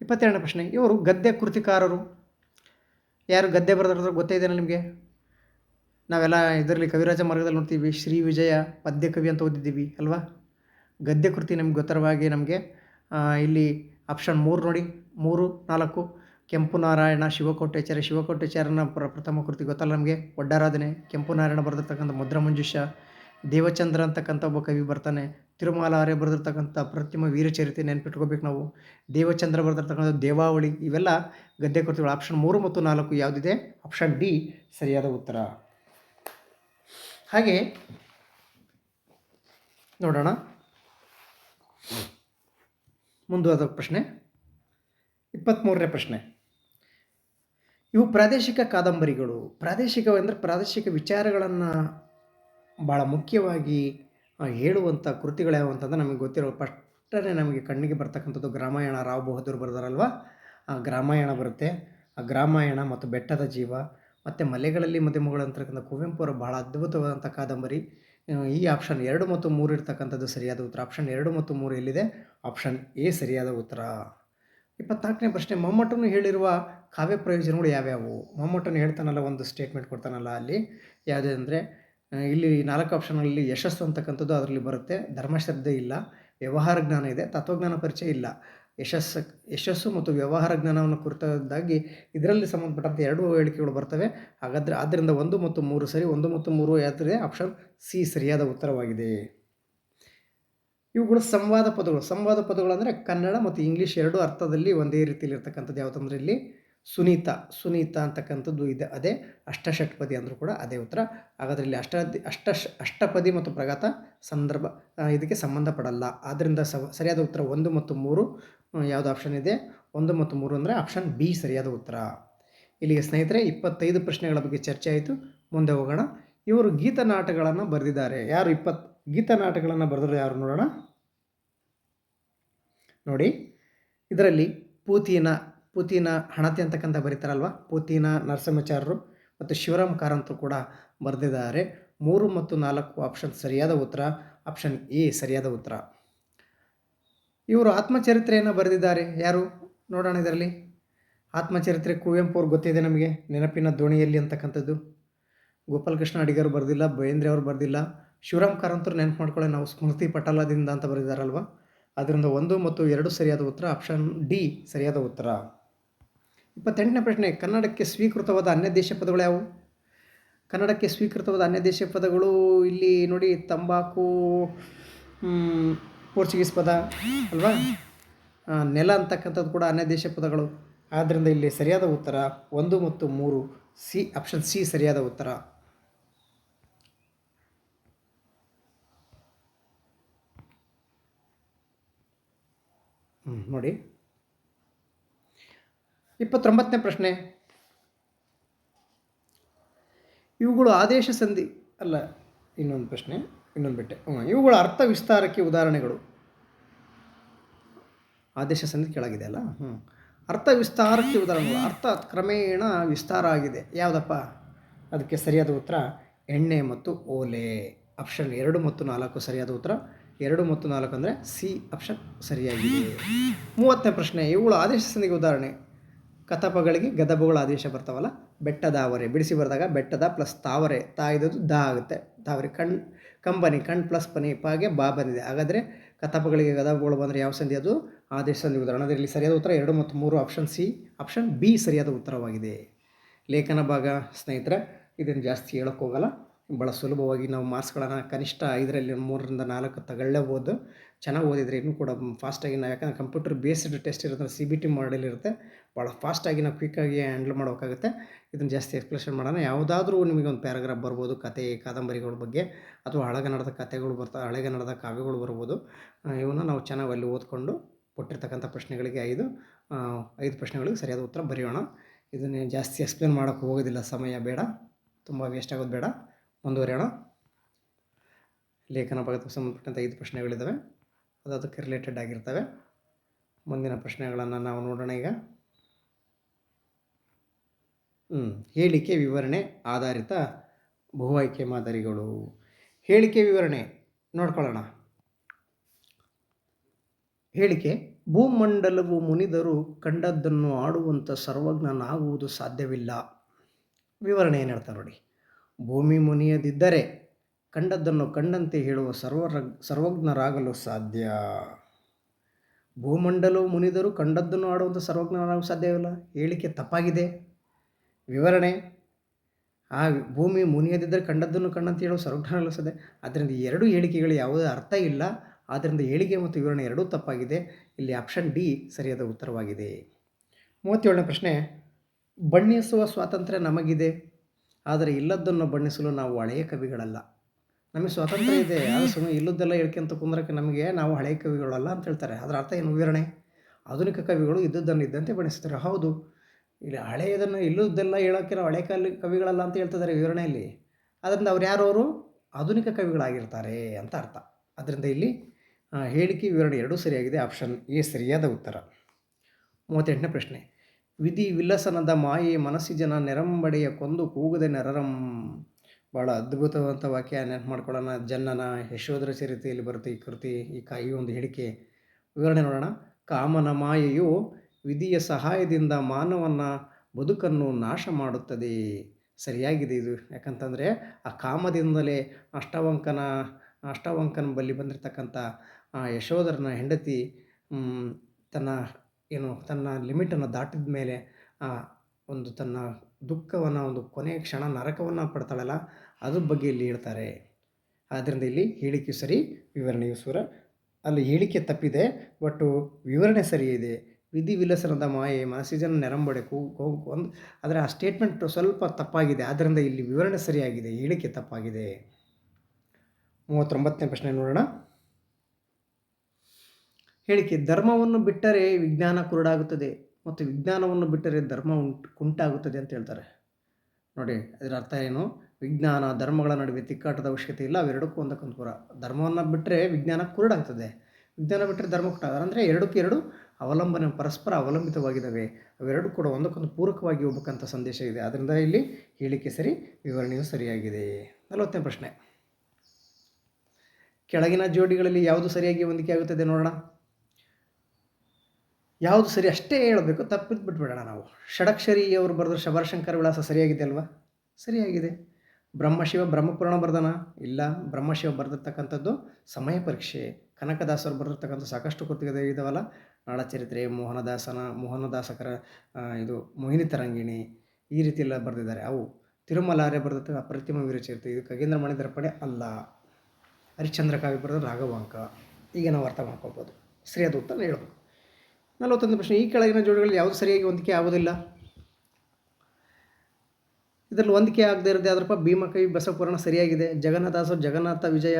ಇಪ್ಪತ್ತೆರಡನೇ ಪ್ರಶ್ನೆ, ಇವರು ಗದ್ಯ ಕೃತಿಕಾರರು? ಯಾರು ಗದ್ಯ ಬರೆದ್ರೆ ಗೊತ್ತೇ ಇದೆಯಾ ನಿಮಗೆ? ನಾವೆಲ್ಲ ಇದರಲ್ಲಿ ಕವಿರಾಜ ಮಾರ್ಗದಲ್ಲಿ ನೋಡ್ತೀವಿ, ಶ್ರೀ ವಿಜಯ ಪದ್ಯ ಕವಿ ಅಂತ ಓದಿದ್ದೀವಿ, ಅಲ್ವಾ? ಗದ್ಯ ಕೃತಿ ನಮ್ಗೆ ಗೊತ್ತರವಾಗಿ ನಮಗೆ ಇಲ್ಲಿ ಆಪ್ಷನ್ ಮೂರು ನೋಡಿ, ಮೂರು, ನಾಲ್ಕು, ಕೆಂಪು ನಾರಾಯಣ, ಶಿವಕೋಟ್ಯಾಚಾರ್ಯ ಶಿವಕೋಟೆಚಾರ್ಯನ ಪ್ರ, ಪ್ರಥಮ ಕೃತಿ ಗೊತ್ತಲ್ಲ ನಮಗೆ? ಒಡ್ಡಾರಾಧನೆ, ಕೆಂಪು ನಾರಾಯಣ ಬರೆದಿರ್ತಕ್ಕಂಥ ಮುದ್ರಾ ಮಂಜುಷ ದೇವಚಂದ್ರ ಅಂತಕ್ಕಂಥ ಒಬ್ಬ ಕವಿ ಬರ್ತಾನೆ. ತಿರುಮಲಾರೆ ಬರೆದಿರ್ತಕ್ಕಂಥ ಪ್ರತಿಮ ವೀರಚರಿತೆ ನೆನ್ಪಿಟ್ಕೋಬೇಕು ನಾವು. ದೇವಚಂದ್ರ ಬರೆದಿರ್ತಕ್ಕಂಥ ದೇವಾವಳಿ ಇವೆಲ್ಲ ಗದ್ಯ ಕೃತಿಗಳು. ಆಪ್ಷನ್ ಮೂರು ಮತ್ತು ನಾಲ್ಕು ಯಾವುದಿದೆ? ಆಪ್ಷನ್ ಡಿ ಸರಿಯಾದ ಉತ್ತರ. ಹಾಗೆ ನೋಡೋಣ. ಮುಂದುವರೆದ ಪ್ರಶ್ನೆ. ಇಪ್ಪತ್ತ್ಮೂರನೇ ಪ್ರಶ್ನೆ. ಇವು ಪ್ರಾದೇಶಿಕ ಕಾದಂಬರಿಗಳು. ಪ್ರಾದೇಶಿಕವೆಂದರೆ ಪ್ರಾದೇಶಿಕ ವಿಚಾರಗಳನ್ನು ಭಾಳ ಮುಖ್ಯವಾಗಿ ಹೇಳುವಂಥ ಕೃತಿಗಳು ಯಾವು ಅಂತಂದ್ರೆ ನಮಗೆ ಗೊತ್ತಿರೋ ಫಸ್ಟನೇ ನಮಗೆ ಕಣ್ಣಿಗೆ ಬರ್ತಕ್ಕಂಥದ್ದು ಗ್ರಾಮಾಯಣ, ರಾವ್ ಬಹದ್ದೂರ್ ಬರೆದಾರಲ್ವ? ಆ, ಗ್ರಾಮಾಯಣ ಬರುತ್ತೆ. ಆ ಗ್ರಾಮಾಯಣ ಮತ್ತು ಬೆಟ್ಟದ ಜೀವ, ಮತ್ತು ಮಲೆಗಳಲ್ಲಿ ಮದುಮಗಳು ಅಂತಕ್ಕಂಥ ಕುವೆಂಪು ಅವರು ಭಾಳ ಅದ್ಭುತವಾದಂಥ ಕಾದಂಬರಿ. ಈ ಆಪ್ಷನ್ ಎರಡು ಮತ್ತು ಮೂರು ಇರ್ತಕ್ಕಂಥದ್ದು ಸರಿಯಾದ ಉತ್ತರ. ಆಪ್ಷನ್ ಎರಡು ಮತ್ತು ಮೂರು ಎಲ್ಲಿದೆ? ಆಪ್ಷನ್ ಎ ಸರಿಯಾದ ಉತ್ತರ. ಇಪ್ಪತ್ನಾಲ್ಕನೇ ಪ್ರಶ್ನೆ ಮಮ್ಮಟನು ಹೇಳಿರುವ ಕಾವ್ಯ ಪ್ರಯೋಜನಗಳು ಯಾವ್ಯಾವು? ಮಮ್ಮಟನು ಹೇಳ್ತಾನಲ್ಲ, ಒಂದು ಸ್ಟೇಟ್ಮೆಂಟ್ ಕೊಡ್ತಾನಲ್ಲ ಅಲ್ಲಿ. ಯಾವುದೇ ಅಂದರೆ ಇಲ್ಲಿ ನಾಲ್ಕು ಆಪ್ಷನ್ಗಳಲ್ಲಿ ಯಶಸ್ಸು ಅಂತಕ್ಕಂಥದ್ದು ಅದರಲ್ಲಿ ಬರುತ್ತೆ. ಧರ್ಮಶ್ರದ್ಧೆ ಇಲ್ಲ, ವ್ಯವಹಾರ ಜ್ಞಾನ ಇದೆ, ತತ್ವಜ್ಞಾನ ಪರಿಚಯ ಇಲ್ಲ. ಯಶಸ್ಸು ಯಶಸ್ಸು ಮತ್ತು ವ್ಯವಹಾರ ಜ್ಞಾನವನ್ನು ಕುರಿತಾಗಿ ಇದರಲ್ಲಿ ಸಂಬಂಧಪಟ್ಟಂಥ ಎರಡು ಹೇಳಿಕೆಗಳು ಬರ್ತವೆ. ಹಾಗಾದರೆ ಆದ್ದರಿಂದ ಒಂದು ಮತ್ತು ಮೂರು ಸರಿ, ಒಂದು ಮತ್ತು ಮೂರು ಯಾತ್ರೆ ಆಪ್ಷನ್ ಸಿ ಸರಿಯಾದ ಉತ್ತರವಾಗಿದೆ. ಇವುಗಳು ಸಂವಾದ ಪದಗಳು. ಸಂವಾದ ಪದಗಳು ಅಂದರೆ ಕನ್ನಡ ಮತ್ತು ಇಂಗ್ಲೀಷ್ ಎರಡೂ ಅರ್ಥದಲ್ಲಿ ಒಂದೇ ರೀತಿಯಲ್ಲಿ ಇರ್ತಕ್ಕಂಥದ್ದು ಯಾವುದಂದ್ರೆ ಇಲ್ಲಿ. ಸುನೀತ ಸುನೀತ ಅಂತಕ್ಕಂಥದ್ದು ಇದೆ. ಅದೇ ಅಷ್ಟಷಟ್ಪದಿ ಅಂದರೂ ಕೂಡ ಅದೇ ಉತ್ತರ. ಹಾಗಾದರೆ ಇಲ್ಲಿ ಅಷ್ಟ ಅಷ್ಟ, ಅಷ್ಟಪದಿ ಮತ್ತು ಪ್ರಗತ ಸಂದರ್ಭ ಇದಕ್ಕೆ ಸಂಬಂಧಪಡಲ್ಲ. ಆದ್ದರಿಂದ ಸರಿಯಾದ ಉತ್ತರ ಒಂದು ಮತ್ತು ಮೂರು ಯಾವುದು ಆಪ್ಷನ್ ಇದೆ? ಒಂದು ಮತ್ತು ಮೂರು ಅಂದರೆ ಆಪ್ಷನ್ ಬಿ ಸರಿಯಾದ ಉತ್ತರ. ಇಲ್ಲಿಗೆ ಸ್ನೇಹಿತರೆ, ಇಪ್ಪತ್ತೈದು ಪ್ರಶ್ನೆಗಳ ಬಗ್ಗೆ ಚರ್ಚೆ ಆಯಿತು. ಮುಂದೆ ಹೋಗೋಣ. ಇವರು ಗೀತನಾಟಗಳನ್ನು ಬರೆದಿದ್ದಾರೆ. ಯಾರು ಇಪ್ಪತ್ತು ಗೀತನಾಟಗಳನ್ನು ಬರೆದ್ರು ಯಾರು ನೋಡೋಣ? ನೋಡಿ, ಇದರಲ್ಲಿ ಪೂತಿನ ಪೂತಿನ ಹಣತೆ ಅಂತಕ್ಕಂಥ ಬರೀತಾರಲ್ವ? ಪುತಿನ, ನರಸಿಂಹಚಾರ್ಯರು ಮತ್ತು ಶಿವರಾಮ್ ಕಾರಂತರು ಕೂಡ ಬರೆದಿದ್ದಾರೆ. ಮೂರು ಮತ್ತು ನಾಲ್ಕು ಆಪ್ಷನ್ ಸರಿಯಾದ ಉತ್ತರ ಆಪ್ಷನ್ ಎ ಸರಿಯಾದ ಉತ್ತರ. ಇವರು ಆತ್ಮಚರಿತ್ರೆಯನ್ನು ಬರೆದಿದ್ದಾರೆ. ಯಾರು? ನೋಡೋಣ ಇದರಲ್ಲಿ. ಆತ್ಮಚರಿತ್ರೆ ಕುವೆಂಪು ಅವ್ರು ಗೊತ್ತಿದೆ ನಮಗೆ. ನೆನಪಿನ ದೋಣಿಯಲ್ಲಿ ಅಂತಕ್ಕಂಥದ್ದು. ಗೋಪಾಲಕೃಷ್ಣ ಅಡಿಗರು ಬರೆದಿಲ್ಲ, ಬೇಂದ್ರೆ ಅವರು ಬರೆದಿಲ್ಲ. ಶಿವರಾಮ್ ಕಾರಂತರು ನೆನಪು ಮಾಡ್ಕೊಳ್ಳಿ ನಾವು ಸ್ಮೃತಿ ಪಟಲದಿಂದ ಅಂತ ಬರೆದಿದ್ದಾರಲ್ವ? ಅದರಿಂದ ಒಂದು ಮತ್ತು ಎರಡು ಸರಿಯಾದ ಉತ್ತರ ಆಪ್ಷನ್ ಡಿ ಸರಿಯಾದ ಉತ್ತರ. ಇಪ್ಪತ್ತೆಂಟನೇ ಪ್ರಶ್ನೆ, ಕನ್ನಡಕ್ಕೆ ಸ್ವೀಕೃತವಾದ ಅನ್ಯ ದೇಶ ಪದಗಳು ಯಾವುವು? ಕನ್ನಡಕ್ಕೆ ಸ್ವೀಕೃತವಾದ ಅನ್ಯ ದೇಶ ಪದಗಳು ಇಲ್ಲಿ ನೋಡಿ, ತಂಬಾಕು ಪೋರ್ಚುಗೀಸ್ ಪದ, ಅಲ್ವಾ? ನೆಲ ಅಂತಕ್ಕಂಥದ್ದು ಕೂಡ ಅನ್ಯ ದೇಶ ಪದಗಳು. ಆದ್ದರಿಂದ ಇಲ್ಲಿ ಸರಿಯಾದ ಉತ್ತರ ಒಂದು ಮತ್ತು ಮೂರು, ಸಿ, ಆಪ್ಷನ್ ಸಿ ಸರಿಯಾದ ಉತ್ತರ. ನೋಡಿ. ಇಪ್ಪತ್ತೊಂಬತ್ತನೇ ಪ್ರಶ್ನೆ. ಇವುಗಳು ಆದೇಶ ಸಂಧಿ ಅಲ್ಲ, ಇನ್ನೊಂದು ಪ್ರಶ್ನೆ, ಇನ್ನೊಂದು ಬಿಟ್ಟೆ. ಇವುಗಳ ಅರ್ಥ ವಿಸ್ತಾರಕ್ಕೆ ಉದಾಹರಣೆಗಳು. ಆದೇಶ ಸಂಧಿ ಕೆಳಗಿದೆ ಅಲ್ಲ? ಹ್ಞೂ ಅರ್ಥ ವಿಸ್ತಾರಕ್ಕೆ ಉದಾಹರಣೆಗಳು. ಅರ್ಥ ಕ್ರಮೇಣ ವಿಸ್ತಾರ ಆಗಿದೆ. ಯಾವುದಪ್ಪ? ಅದಕ್ಕೆ ಸರಿಯಾದ ಉತ್ತರ, ಎಣ್ಣೆ ಮತ್ತು ಓಲೆ. ಆಪ್ಷನ್ ಎರಡು ಮತ್ತು ನಾಲ್ಕು ಸರಿಯಾದ ಉತ್ತರ. ಎರಡು ಮತ್ತು ನಾಲ್ಕು ಅಂದರೆ ಸಿ ಆಪ್ಷನ್ ಸರಿಯಾಗಿದೆ. ಮೂವತ್ತನೇ ಪ್ರಶ್ನೆ, ಇವುಗಳು ಆದೇಶ ಸಂಧಿಗೆ ಉದಾಹರಣೆ. ಕತಪಗಳಿಗೆ ಗದಬಗಳ ಆದೇಶ ಬರ್ತಾವಲ್ಲ? ಬೆಟ್ಟದಾವರೆ ಬಿಡಿಸಿ ಬರೆದಾಗ ಬೆಟ್ಟದ ಪ್ಲಸ್ ತಾವರೆ, ತಾ ಇದ್ದದ್ದು ದಾ ಆಗುತ್ತೆ. ತಾವರೆ ಕಣ್, ಕಂಬನಿ, ಕಣ್ ಪ್ಲಸ್ ಪನಿ, ಪಾಗೆ ಬಾ ಬಂದಿದೆ. ಹಾಗಾದರೆ ಕತಪಗಳಿಗೆ ಗದಬಗಳು ಬಂದರೆ ಯಾವ ಸಂಧಿ ಅದು? ಆದೇಶ ಸಂಧಿ ಉದಾಹರಣೆ ಇಲ್ಲಿ ಸರಿಯಾದ ಉತ್ತರ ಎರಡು ಮತ್ತು ಮೂರು ಆಪ್ಷನ್ ಸಿ ಆಪ್ಷನ್ ಬಿ ಸರಿಯಾದ ಉತ್ತರವಾಗಿದೆ. ಲೇಖನ ಭಾಗ, ಸ್ನೇಹಿತರೆ ಇದನ್ನು ಜಾಸ್ತಿ ಹೇಳೋಕ್ಕೆ ಹೋಗಲ್ಲ ಭಾಳ ಸುಲಭವಾಗಿ ನಾವು ಮಾರ್ಕ್ಸ್ಗಳನ್ನು ಕನಿಷ್ಠ ಐದರಲ್ಲಿ ಮೂರರಿಂದ ನಾಲ್ಕು ತಗೊಳ್ಳೇಬೋದು. ಚೆನ್ನಾಗಿ ಓದಿದರೆ ಇನ್ನೂ ಕೂಡ ಫಾಸ್ಟಾಗಿ ನಾವು ಯಾಕಂದರೆ ಕಂಪ್ಯೂಟರ್ ಬೇಸ್ಡ್ ಟೆಸ್ಟ್ ಇರೋದ್ರೆ ಸಿ ಬಿ ಟಿ ಮಾಡೆಲ್ ಇರುತ್ತೆ. ಭಾಳ ಫಾಸ್ಟಾಗಿ ನಾವು ಕ್ವಿಕ್ಕಾಗಿ ಹ್ಯಾಂಡಲ್ ಮಾಡೋಕ್ಕಾಗುತ್ತೆ ಇದನ್ನು ಜಾಸ್ತಿ ಎಕ್ಸ್ಪ್ಲೇಷನ್ ಮಾಡೋಣ. ಯಾವುದಾದ್ರೂ ನಿಮಗೆ ಒಂದು ಪ್ಯಾರಾಗ್ರಾಫ್ ಬರ್ಬೋದು, ಕತೆ, ಕಾದಂಬರಿಗಳ ಬಗ್ಗೆ ಅಥವಾ ಹಳಗನ್ನಡದ ನಡೆದ ಕಥೆಗಳು ಬರ್ತಾ ಹಳೆಗನ್ನಡದ ನಡೆದ ಕಾವ್ಯಗಳು ಬರ್ಬೋದು. ಇವನ್ನ ನಾವು ಚೆನ್ನಾಗಿ ಅಲ್ಲಿ ಓದ್ಕೊಂಡು ಕೊಟ್ಟಿರ್ತಕ್ಕಂಥ ಪ್ರಶ್ನೆಗಳಿಗೆ ಐದು ಐದು ಪ್ರಶ್ನೆಗಳಿಗೆ ಸರಿಯಾದ ಉತ್ತರ ಬರೆಯೋಣ. ಇದನ್ನೇ ಜಾಸ್ತಿ ಎಕ್ಸ್ಪ್ಲೇನ್ ಮಾಡೋಕ್ಕೆ ಹೋಗೋದಿಲ್ಲ, ಸಮಯ ಬೇಡ. ತುಂಬ ವೇಸ್ಟ್ ಆಗೋದು ಬೇಡ. ಮುಂದುವರಿಯೋಣ. ಲೇಖನ ಭಾಗಕ್ಕೆ ಸಂಬಂಧಪಟ್ಟಂಥ ಐದು ಪ್ರಶ್ನೆಗಳಿದ್ದಾವೆ ಅದು ಅದಕ್ಕೆ ರಿಲೇಟೆಡ್ ಆಗಿರ್ತವೆ. ಮುಂದಿನ ಪ್ರಶ್ನೆಗಳನ್ನು ನಾವು ನೋಡೋಣ ಈಗ. ಹೇಳಿಕೆ ವಿವರಣೆ ಆಧಾರಿತ ಬಹು ಆಯ್ಕೆ ಮಾದರಿಗಳು. ಹೇಳಿಕೆ ವಿವರಣೆ ನೋಡ್ಕೊಳ್ಳೋಣ. ಹೇಳಿಕೆ, ಭೂಮಂಡಲವು ಮುನಿದರು ಕಂಡದ್ದನ್ನು ಆಡುವಂಥ ಸರ್ವಜ್ಞನಾಗುವುದು ಸಾಧ್ಯವಿಲ್ಲ. ವಿವರಣೆ ಏನು ಹೇಳ್ತಾರೆ ನೋಡಿ. ಭೂಮಿ ಮುನಿಯದಿದ್ದರೆ ಕಂಡದ್ದನ್ನು ಕಂಡಂತೆ ಹೇಳುವ ಸರ್ವರ ಸರ್ವಜ್ಞರಾಗಲು ಸಾಧ್ಯ. ಭೂಮಂಡಲವು ಮುನಿದರೂ ಕಂಡದ್ದನ್ನು ಆಡುವಂಥ ಸರ್ವಜ್ಞರಾಗಲು ಸಾಧ್ಯವಿಲ್ಲ? ಹೇಳಿಕೆ ತಪ್ಪಾಗಿದೆ. ವಿವರಣೆ, ಆ ಭೂಮಿ ಮುನಿಯದಿದ್ದರೆ ಕಂಡದ್ದನ್ನು ಕಂಡಂತೆ ಹೇಳುವ ಸರ್ವಜ್ಞರಾಗಲು ಸಾಧ್ಯ. ಆದ್ದರಿಂದ ಎರಡು ಹೇಳಿಕೆಗಳು ಯಾವುದೇ ಅರ್ಥ ಇಲ್ಲ. ಆದ್ದರಿಂದ ಹೇಳಿಕೆ ಮತ್ತು ವಿವರಣೆ ಎರಡೂ ತಪ್ಪಾಗಿದೆ. ಇಲ್ಲಿ ಆಪ್ಷನ್ ಡಿ ಸರಿಯಾದ ಉತ್ತರವಾಗಿದೆ. ಮೂವತ್ತೇಳನೇ ಪ್ರಶ್ನೆ, ಬಣ್ಣಿಸುವ ಸ್ವಾತಂತ್ರ್ಯ ನಮಗಿದೆ. ಆದರೆ ಇಲ್ಲದ್ದನ್ನು ಬಣ್ಣಿಸಲು ನಾವು ಹಳೆಯ ಕವಿಗಳಲ್ಲ. ನಮಗೆ ಸ್ವಾತಂತ್ರ್ಯ ಇದೆ. ಅದು ಸುಮ್ಮನೆ ಇಲ್ಲದ್ದೆಲ್ಲ ಹೇಳ್ಕೊಂತ ಕುಂದ್ರಕ್ಕೆ ನಮಗೆ ನಾವು ಹಳೆಯ ಕವಿಗಳಲ್ಲ ಅಂತ ಹೇಳ್ತಾರೆ. ಅದರ ಅರ್ಥ ಏನು ವಿವರಣೆ? ಆಧುನಿಕ ಕವಿಗಳು ಇದ್ದದ್ದನ್ನು ಇದ್ದಂತೆ ಬಣ್ಣಿಸ್ತಾರೆ ಹೌದು. ಇಲ್ಲಿ, ಹಳೆಯದನ್ನು ಇಲ್ಲದ್ದೆಲ್ಲ ಹೇಳೋಕ್ಕೆ ನಾವು ಹಳೆ ಕಾಲ ಕವಿಗಳಲ್ಲ ಅಂತ ಹೇಳ್ತಿದ್ದಾರೆ ವಿವರಣೆಯಲ್ಲಿ. ಅದರಿಂದ ಅವ್ರು ಯಾರು ಅವರು ಆಧುನಿಕ ಕವಿಗಳಾಗಿರ್ತಾರೆ ಅಂತ ಅರ್ಥ. ಅದರಿಂದ ಇಲ್ಲಿ ಹೇಳಿಕೆ ವಿವರಣೆ ಎರಡೂ ಸರಿಯಾಗಿದೆ. ಆಪ್ಷನ್ ಎ ಸರಿಯಾದ ಉತ್ತರ. ಮೂವತ್ತೆಂಟನೇ ಪ್ರಶ್ನೆ. ವಿಧಿ ವಿಲ್ಲಸನದ ಮಾಯೆ ಮನಸ್ಸಿಜನ ನೆರಂಬಡೆಯ ಕೊಂದು ಕೂಗದೆ ನೆರರಂ. ಭಾಳ ಅದ್ಭುತವಾದಂಥ ವಾಕ್ಯ ನೆನಪು ಮಾಡ್ಕೊಳ್ಳೋಣ. ಜನ್ನನ ಯಶೋಧರ ಚರಿತೆಯಲ್ಲಿ ಬರುತ್ತೆ ಈ ಕೃತಿ, ಈ ಕಾ ಒಂದು ಹೇಳಿಕೆ. ವಿವರಣೆ ನೋಡೋಣ. ಕಾಮನ ಮಾಯೆಯು ವಿಧಿಯ ಸಹಾಯದಿಂದ ಮಾನವನ ಬದುಕನ್ನು ನಾಶ ಮಾಡುತ್ತದೆ. ಸರಿಯಾಗಿದೆ ಇದು. ಯಾಕಂತಂದರೆ ಆ ಕಾಮದಿಂದಲೇ ಅಷ್ಟವಂಕನ ಅಷ್ಟವಂಕನ ಬಳಿ ಬಂದಿರತಕ್ಕಂಥ ಯಶೋಧರನ ಹೆಂಡತಿ ತನ್ನ ಏನು ತನ್ನ ಲಿಮಿಟನ್ನು ದಾಟಿದ ಮೇಲೆ, ಆ, ಒಂದು ತನ್ನ ದುಃಖವನ್ನು, ಒಂದು ಕೊನೆಯ ಕ್ಷಣ ನರಕವನ್ನು ಪಡ್ತಾಳಲ್ಲ, ಅದ್ರ ಬಗ್ಗೆ ಇಲ್ಲಿ ಹೇಳ್ತಾರೆ. ಆದ್ದರಿಂದ ಇಲ್ಲಿ ಹೇಳಿಕೆ ಸರಿ, ವಿವರಣೆಯು ಸುರ. ಅಲ್ಲಿ ಹೇಳಿಕೆ ತಪ್ಪಿದೆ, ಒಟ್ಟು ವಿವರಣೆ ಸರಿ ಇದೆ. ವಿಧಿ ವಿಲಸನದ ಮಾಯೆ, ಮನಸ್ಸಿಜನ ನೆರಂಬಡೆ ಒಂದು ಆದರೆ ಆ ಸ್ಟೇಟ್ಮೆಂಟ್ ಸ್ವಲ್ಪ ತಪ್ಪಾಗಿದೆ ಆದ್ದರಿಂದ ಇಲ್ಲಿ ವಿವರಣೆ ಸರಿಯಾಗಿದೆ, ಹೇಳಿಕೆ ತಪ್ಪಾಗಿದೆ. ಮೂವತ್ತೊಂಬತ್ತನೇ ಪ್ರಶ್ನೆ ನೋಡೋಣ. ಹೇಳಿಕೆ, ಧರ್ಮವನ್ನು ಬಿಟ್ಟರೆ ವಿಜ್ಞಾನ ಕುರುಡಾಗುತ್ತದೆ ಮತ್ತು ವಿಜ್ಞಾನವನ್ನು ಬಿಟ್ಟರೆ ಧರ್ಮ ಉಂಟು, ಕುಂಟಾಗುತ್ತದೆ ಅಂತ ಹೇಳ್ತಾರೆ. ನೋಡಿ ಅದರ ಅರ್ಥ ಏನು? ವಿಜ್ಞಾನ, ಧರ್ಮಗಳ ನಡುವೆ ತಿಕ್ಕಾಟದ ಅವಶ್ಯಕತೆ ಇಲ್ಲ, ಅವೆರಡಕ್ಕೂ ಒಂದಕ್ಕೊಂದು ಪೂರ ಧರ್ಮವನ್ನು ಬಿಟ್ಟರೆ ವಿಜ್ಞಾನ ಕುರುಡಾಗ್ತದೆ. ವಿಜ್ಞಾನ ಬಿಟ್ಟರೆ ಧರ್ಮ ಕುರುಡ ಅಂದರೆ ಎರಡಕ್ಕೆ ಎರಡು ಅವಲಂಬನೆ, ಪರಸ್ಪರ ಅವಲಂಬಿತವಾಗಿದ್ದಾವೆ. ಅವೆರಡು ಕೂಡ ಒಂದಕ್ಕೊಂದು ಪೂರಕವಾಗಿ ಹೋಗ್ಬೇಕಂತ ಸಂದೇಶ ಇದೆ. ಆದ್ದರಿಂದ ಇಲ್ಲಿ ಹೇಳಿಕೆ ಸರಿ, ವಿವರಣೆಯು ಸರಿಯಾಗಿದೆ. ನಲವತ್ತನೇ ಪ್ರಶ್ನೆ. ಕೆಳಗಿನ ಜೋಡಿಗಳಲ್ಲಿ ಯಾವುದು ಸರಿಯಾಗಿ ಹೊಂದಿಕೆ ಆಗುತ್ತದೆ ನೋಡೋಣ. ಯಾವುದು ಸರಿ ಅಷ್ಟೇ ಹೇಳಬೇಕು ತಪ್ಪಿದ್ದು ಬಿಟ್ಬಿಡೋಣ ನಾವು. ಷಡಕ್ಷರಿ ಅವರು ಬರೆದ ಶಬರಶಂಕರ ವಿಳಾಸ ಸರಿಯಾಗಿದೆ ಅಲ್ವಾ? ಸರಿಯಾಗಿದೆ. ಬ್ರಹ್ಮಶಿವ ಬ್ರಹ್ಮಪುರಾಣ ಬರೆದನ? ಇಲ್ಲ. ಬ್ರಹ್ಮಶಿವ ಬರೆದಿರ್ತಕ್ಕಂಥದ್ದು ಸಮಯ ಪರೀಕ್ಷೆ. ಕನಕದಾಸರು ಬರೆದಿರ್ತಕ್ಕಂಥ ಸಾಕಷ್ಟು ಕೃತಿಗಳು ಇದಾವಲ್ಲ? ನಾಡಚರಿತ್ರೆ, ಮೋಹನದಾಸನ, ಮೋಹನದಾಸಕರ ಇದು ಮೋಹಿನಿ ತರಂಗಿಣಿ ಈ ರೀತಿ ಎಲ್ಲ ಬರೆದಿದ್ದಾರೆ. ಅವು ತಿರುಮಲಾರೆ ಬರೆದಿರ್ತಕ್ಕ ಅಪ್ರತಿಮ ವೀರಚರಿತ್ರೆ. ಇದು ಖಗೇಂದ್ರ ಮಣಿಧರ ಪಡೆ ಅಲ್ಲ. ಹರಿಶ್ಚಂದ್ರ ಕಾವ್ಯ ಬರೆದ ರಾಘವಾಂಕ. ಈಗ ನಾವು ಅರ್ಥ ಮಾಡ್ಕೊಳ್ಬೋದು ಸರಿಯಾದ ಉತ್ತರ ಹೇಳ್ಬೋದು ನಲವತ್ತೊಂದು ಪ್ರಶ್ನೆ, ಈ ಕೆಳಗಿನ ಜೋಡಿಗಳಲ್ಲಿ ಯಾವುದು ಸರಿಯಾಗಿ ಹೊಂದಿಕೆ ಆಗೋದಿಲ್ಲ ಇದರಲ್ಲಿ ಹೊಂದಿಕೆ ಆಗದೆ ಇರೋದು ಯಾವ್ದಪ್ಪ ಭೀಮಕವಿ ಬಸವಪುರಾಣ ಸರಿಯಾಗಿದೆ. ಜಗನ್ನಾಥಾಸ ಜಗನ್ನಾಥ ವಿಜಯ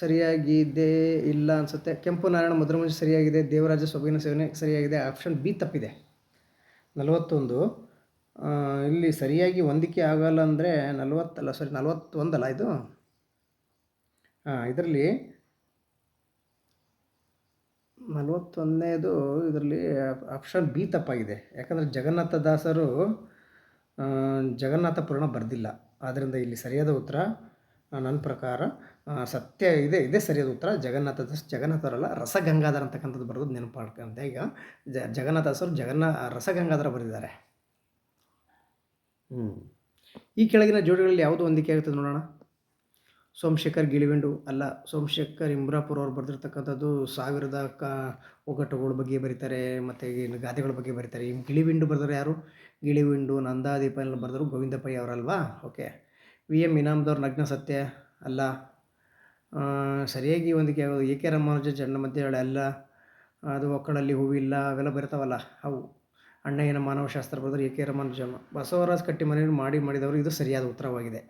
ಸರಿಯಾಗಿದೆ ಇಲ್ಲ ಅನಿಸುತ್ತೆ. ಕೆಂಪು ನಾರಾಯಣ ಮಧುರಮಂಜ ಸರಿಯಾಗಿದೆ. ದೇವರಾಜ ಸೊಬಗಿನ ಸೇವನೆ ಸರಿಯಾಗಿದೆ. ಆಪ್ಷನ್ ಬಿ ತಪ್ಪಿದೆ. ನಲವತ್ತೊಂದು ಇಲ್ಲಿ ಸರಿಯಾಗಿ ಹೊಂದಿಕೆ ಆಗಲ್ಲ ಅಂದರೆ ನಲವತ್ತಲ್ಲ ಸಾರಿ ನಲವತ್ತೊಂದಲ್ಲ ಇದು? ಹಾಂ ಇದರಲ್ಲಿ ನಲವತ್ತೊಂದನೇದು ಇದರಲ್ಲಿ ಆಪ್ಷನ್ ಬಿ ತಪ್ಪಾಗಿದೆ. ಯಾಕಂದರೆ ಜಗನ್ನಾಥ ದಾಸರು ಆ, ಜಗನ್ನಾಥ ಪುರಾಣ ಬರೆದಿಲ್ಲ. ಆದ್ದರಿಂದ ಇಲ್ಲಿ ಸರಿಯಾದ ಉತ್ತರ ನನ್ನ ಪ್ರಕಾರ ಸತ್ಯ ಇದೆ ಇದೇ ಸರಿಯಾದ ಉತ್ತರ. ಜಗನ್ನಾಥ ದಾಸ್ ಜಗನ್ನಾಥರಲ್ಲ ರಸಗಂಗಾಧರ ಅಂತಕ್ಕಂಥದ್ದು ಬರೆದು ನೆನಪು ಈಗ ಜ ಜಗನ್ನಾಥ ದಾಸರು ಜಗನ್ನಾ ರಸಗಂಗಾಧರ ಬರೆದಿದ್ದಾರೆ. ಹ್ಞೂ ಈ ಕೆಳಗಿನ ಜೋಡಿಗಳಲ್ಲಿ ಯಾವುದು ಹೊಂದಿಕೆ ಆಗುತ್ತದೆ ನೋಡೋಣ. ಸೋಮಶೇಖರ್ ಗಿಳಿವೆಂಡು ಅಲ್ಲ, ಸೋಮಶೇಖರ್ ಇಂಬ್ರಾಪುರ ಅವ್ರು ಬರೆದಿರ್ತಕ್ಕಂಥದ್ದು ಸಾವಿರದ ಕ, ಒಗ್ಗಟ್ಟುಗಳ ಬಗ್ಗೆ ಬರೀತಾರೆ, ಮತ್ತು ಏನು ಗಾದೆಗಳ ಬಗ್ಗೆ ಬರೀತಾರೆ. ಈ ಗಿಳಿವಿಂಡು ಬರೆದವರು ಯಾರು? ಗಿಳಿವಿಂಡು, ನಂದಾದೀಪ ಎಲ್ಲ ಬರೆದರು ಗೋವಿಂದ ಪೈ ಅವರಲ್ವಾ? ಓಕೆ. ವಿ ಎಂ ಇನಾಮ್ದವ್ರ ನಗ್ನ ಸತ್ಯ ಅಲ್ಲ. ಸರಿಯಾಗಿ ಹೊಂದಿಕೆ ಆಗೋದು ಎ ಕೆ ರಾಮಾನುಜ ಜನ ಮಧ್ಯೆ ಅಲ್ಲ. ಅದು ಒಕ್ಕಳಲ್ಲಿ ಹೂವಿಲ್ಲ, ಅವೆಲ್ಲ ಬರ್ತಾವಲ್ಲ, ಅವು. ಅಣ್ಣಯ್ಯನ ಮಾನವಶಾಸ್ತ್ರ ಬರೆದ್ರೆ ಎ ಕೆ ರಾಮಾನುಜ ಬಸವರಾಜ್ ಕಟ್ಟಿಮನೆಯನ್ನು ಮಾಡಿ ಮಾಡಿದವರು ಇದು ಸರಿಯಾದ ಉತ್ತರವಾಗಿದೆ.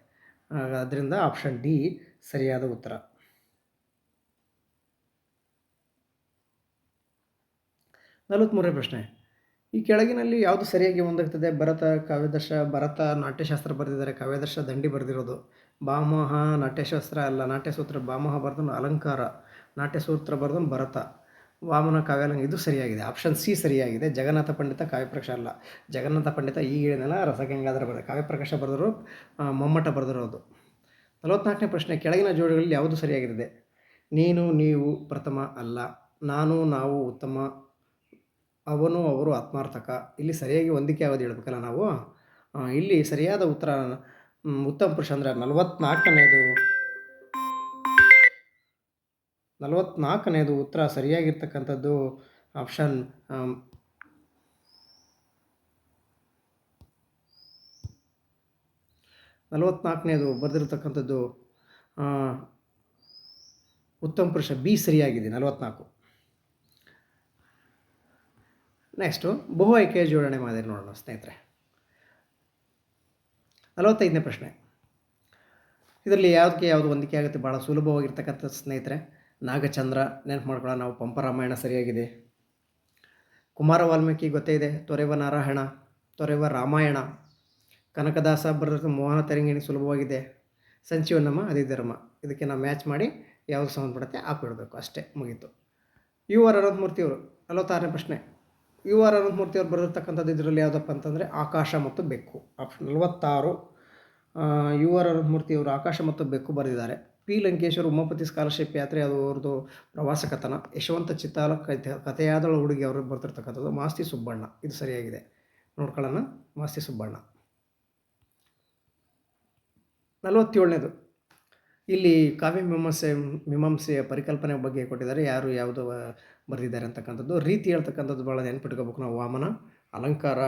ಆದ್ದರಿಂದ ಆಪ್ಷನ್ ಡಿ ಸರಿಯಾದ ಉತ್ತರ. ನಲವತ್ತ್ಮೂರನೇ ಪ್ರಶ್ನೆ. ಈ ಕೆಳಗಿನಲ್ಲಿ ಯಾವುದು ಸರಿಯಾಗಿ ಒಂದಾಗ್ತದೆ ಭರತ, ಕಾವ್ಯದರ್ಶ, ಭರತ ನಾಟ್ಯಶಾಸ್ತ್ರ ಬರೆದಿದ್ದಾರೆ. ಕಾವ್ಯದರ್ಶ ದಂಡಿ ಬರೆದಿರೋದು. ಭಾಮಹ ನಾಟ್ಯಶಾಸ್ತ್ರ ಅಲ್ಲ. ನಾಟ್ಯಸೂತ್ರ ಭಾಮಹ ಬರೆದನು ಅಲಂಕಾರ. ನಾಟ್ಯಸೂತ್ರ ಬರೆದನು ಭರತ. ವಾಮನ ಕಾವ್ಯಾಲಂಗ ಇದು ಸರಿಯಾಗಿದೆ. ಆಪ್ಷನ್ ಸಿ ಸರಿಯಾಗಿದೆ. ಜಗನ್ನಾಥ ಪಂಡಿತ, ಕಾವ್ಯಪ್ರಕಾಶ ಅಲ್ಲ. ಜಗನ್ನಾಥ ಪಂಡಿತ ಈಗ ಹೇಳಿದಲ್ಲ ರಸಗಂಗಾಧರ ಬರೆದ. ಕಾವ್ಯಪ್ರಕಾಶ ಬರೆದರು ಮಮ್ಮಟ ಬರೆದಿರೋದು ನಲವತ್ನಾಲ್ಕನೇ ಪ್ರಶ್ನೆ, ಕೆಳಗಿನ ಜೋಡಿಗಳಲ್ಲಿ ಯಾವುದು ಸರಿಯಾಗಿದೆ ನೀನು, ನೀವು, ಪ್ರಥಮ ಅಲ್ಲ. ನಾನು, ನಾವು, ಉತ್ತಮ. ಅವನು, ಅವರು ಆತ್ಮಾರ್ಥಕ. ಇಲ್ಲಿ ಸರಿಯಾಗಿ ಹೊಂದಿಕೆ ಆಗೋದು ಹೇಳ್ಬೇಕಲ್ಲ ನಾವು? ಇಲ್ಲಿ ಸರಿಯಾದ ಉತ್ತರ ಉತ್ತಮ ಪುರುಷ ಅಂದರೆ ನಲವತ್ನಾಲ್ಕನೇದು ನಲವತ್ನಾಲ್ಕನೇದು ಉತ್ತರ ಸರಿಯಾಗಿರ್ತಕ್ಕಂಥದ್ದು ಆಪ್ಷನ್ ನಲವತ್ನಾಲ್ಕನೇದು ಬರೆದಿರ್ತಕ್ಕಂಥದ್ದು ಉತ್ತಮ ಪುರುಷ ಬಿ ಸರಿಯಾಗಿದೆ ನಲವತ್ನಾಲ್ಕು. ನೆಕ್ಸ್ಟು, ಬಹು ಆಯ್ಕೆಯ ಜೋಡಣೆ ಮಾದರಿ ನೋಡೋಣ ಸ್ನೇಹಿತರೆ. ನಲವತ್ತೈದನೇ ಪ್ರಶ್ನೆ. ಇದರಲ್ಲಿ ಯಾವುದಕ್ಕೆ ಯಾವುದು ಹೊಂದಿಕೆ ಆಗುತ್ತೆ? ಭಾಳ ಸುಲಭವಾಗಿರ್ತಕ್ಕಂಥ ಸ್ನೇಹಿತರೆ. ನಾಗಚಂದ್ರ ನೆನಪು ಮಾಡ್ಕೊಳ್ಳೋಣ ನಾವು ಪಂಪ ರಾಮಾಯಣ ಸರಿಯಾಗಿದೆ. ಕುಮಾರ ವಾಲ್ಮೀಕಿ ಗೊತ್ತೇ ಇದೆ, ತೊರೆವ ನಾರಾಯಣ, ತೊರೆವ ರಾಮಾಯಣ. ಕನಕದಾಸ ಬರೆದ ಮೋಹನ ತರಂಗಿಣಿ ಸುಲಭವಾಗಿದೆ. ಸಂಚೀವನಮ್ಮ ಅಧಿಧರ್ಮ ಇದಕ್ಕೆ ನಾವು ಮ್ಯಾಚ್ ಮಾಡಿ ಯಾವ್ದು ಸಂಬಂಧಪಡುತ್ತೆ ಹಾಕಿಬಿಡಬೇಕು ಅಷ್ಟೇ ಮುಗೀತು. ಯು ಆರ್ ಅನಂತಮೂರ್ತಿಯವರು ನಲವತ್ತಾರನೇ ಪ್ರಶ್ನೆ. ಯು ಆರ್ ಅನಂತಮೂರ್ತಿಯವರು ಬರೆದಿರ್ತಕ್ಕಂಥದ್ದು ಇದರಲ್ಲಿ ಯಾವುದಪ್ಪ ಅಂತಂದರೆ, ಆಕಾಶ ಮತ್ತು ಬೆಕ್ಕು. ಆಪ್ಷನ್ ನಲವತ್ತಾರು ಯು ಆರ್ ಅನಂತಮೂರ್ತಿಯವರು ಆಕಾಶ ಮತ್ತು ಬೆಕ್ಕು ಬರೆದಿದ್ದಾರೆ. ಪಿ. ಲಂಕೇಶ್ವರ ಉಮಾಪತಿ ಸ್ಕಾಲರ್ಶಿಪ್ ಯಾತ್ರೆ ಅದು ಅವ್ರದ್ದು ಪ್ರವಾಸ ಕಥನ ಯಶವಂತ ಚಿತ್ತಾಲ ಕಥೆ, ಕಥೆಯಾದಳ ಹುಡುಗಿ ಅವರು ಬರ್ತಿರ್ತಕ್ಕಂಥದ್ದು ಮಾಸ್ತಿ ಸುಬ್ಬಣ್ಣ. ಇದು ಸರಿಯಾಗಿದೆ. ನೋಡ್ಕೊಳ್ಳೋಣ. ಮಾಸ್ತಿ ಸುಬ್ಬಣ್ಣ. ನಲವತ್ತೇಳನೇದು. ಇಲ್ಲಿ ಕಾವ್ಯ ಮೀಮಾಂಸೆ, ಮೀಮಾಂಸೆಯ ಪರಿಕಲ್ಪನೆ ಬಗ್ಗೆ ಕೊಟ್ಟಿದ್ದಾರೆ. ಯಾರು ಯಾವುದು ಬರೆದಿದ್ದಾರೆ ಅಂತಕ್ಕಂಥದ್ದು. ರೀತಿ ಹೇಳ್ತಕ್ಕಂಥದ್ದು ಭಾಳ ನೆನ್ಪಿಟ್ಕೋಬೇಕು ನಾವು. ವಾಮನ, ಅಲಂಕಾರ